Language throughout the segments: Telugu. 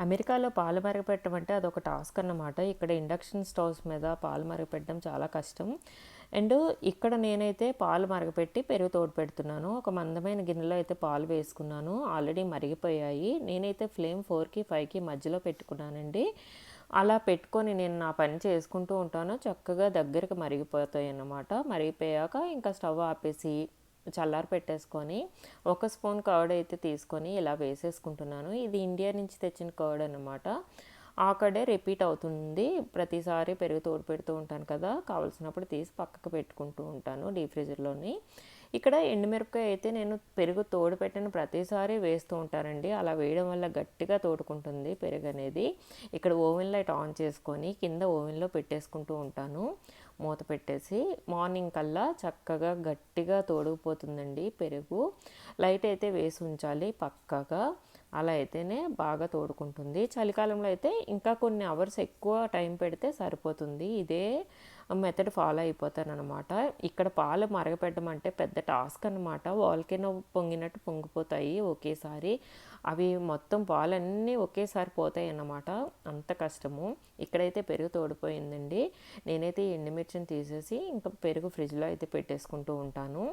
అమెరికాలో పాలు మరగపెట్టడం అంటే అదొక టాస్క్ అన్నమాట. ఇక్కడ ఇండక్షన్ స్టవ్స్ మీద పాలు మరగపెట్టడం చాలా కష్టం. అండ్ ఇక్కడ నేనైతే పాలు మరగపెట్టి పెరుగు తోడు పెడుతున్నాను. ఒక మందమైన గిన్నెలో అయితే పాలు వేసుకున్నాను. ఆల్రెడీ మరిగిపోయాయి. నేనైతే ఫ్లేమ్ ఫోర్కి ఫైవ్కి మధ్యలో పెట్టుకున్నానండి. అలా పెట్టుకొని నేను నా పని చేసుకుంటూ ఉంటాను. చక్కగా దగ్గరికి మరిగిపోతాయి అన్నమాట. మరిగిపోయాక ఇంకా స్టవ్ ఆపేసి చల్లారి పెట్టేసుకొని ఒక స్పూన్ కర్డ్ అయితే తీసుకొని ఇలా వేసేసుకుంటున్నాను. ఇది ఇండియా నుంచి తెచ్చిన కర్డ్ అనమాట ఆ రిపీట్ అవుతుంది. ప్రతిసారి పెరుగు తోడు పెడుతూ ఉంటాను కదా. కావాల్సినప్పుడు తీసి పక్కకు పెట్టుకుంటూ ఉంటాను డీప్ ఫ్రిడ్జ్లోని. ఇక్కడ ఎండుమిరపకాయ అయితే నేను పెరుగు తోడు పెట్టిన ప్రతిసారి వేస్తూ ఉంటానండి అలా వేయడం వల్ల గట్టిగా తోడుకుంటుంది పెరుగు అనేది. ఇక్కడ ఓవెన్ లైట్ ఆన్ చేసుకొని కింద ఓవెన్లో పెట్టేసుకుంటూ ఉంటాను. మూత పెట్టేసి మార్నింగ్ కల్లా చక్కగా గట్టిగా తోడుకుపోతుందండి పెరుగు. లైట్ అయితే వేసి ఉంచాలి పక్కగా. అలా అయితేనే బాగా తోడుకుంటుంది. చలికాలంలో అయితే ఇంకా కొన్ని అవర్స్ ఎక్కువ టైం పెడితే సరిపోతుంది. ఇదే మెథడ్ ఫాలో అయిపోతానమాట ఇక్కడ పాలు మరగపెట్టడం అంటే పెద్ద టాస్క్ అనమాట వాల్కెనో పొంగినట్టు పొంగిపోతాయి ఒకేసారి. అవి మొత్తం పాలన్నీ ఒకేసారి పోతాయి అన్నమాట. అంత కష్టము. ఇక్కడైతే పెరుగు తోడిపోయిందండి. నేనైతే ఎండుమిర్చిని తీసేసి ఇంకా పెరుగు ఫ్రిడ్జ్లో అయితే పెట్టేసుకుంటూ ఉంటాను.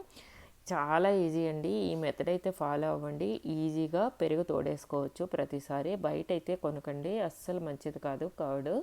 చాలా ఈజీ అండి. ఈ మెథడ్ అయితే ఫాలో అవ్వండి. ఈజీగా పెరుగు తోడేసుకోవచ్చు ప్రతిసారి. బయట అయితే కొనకండి. అస్సలు మంచిది కాదు. కర్డ్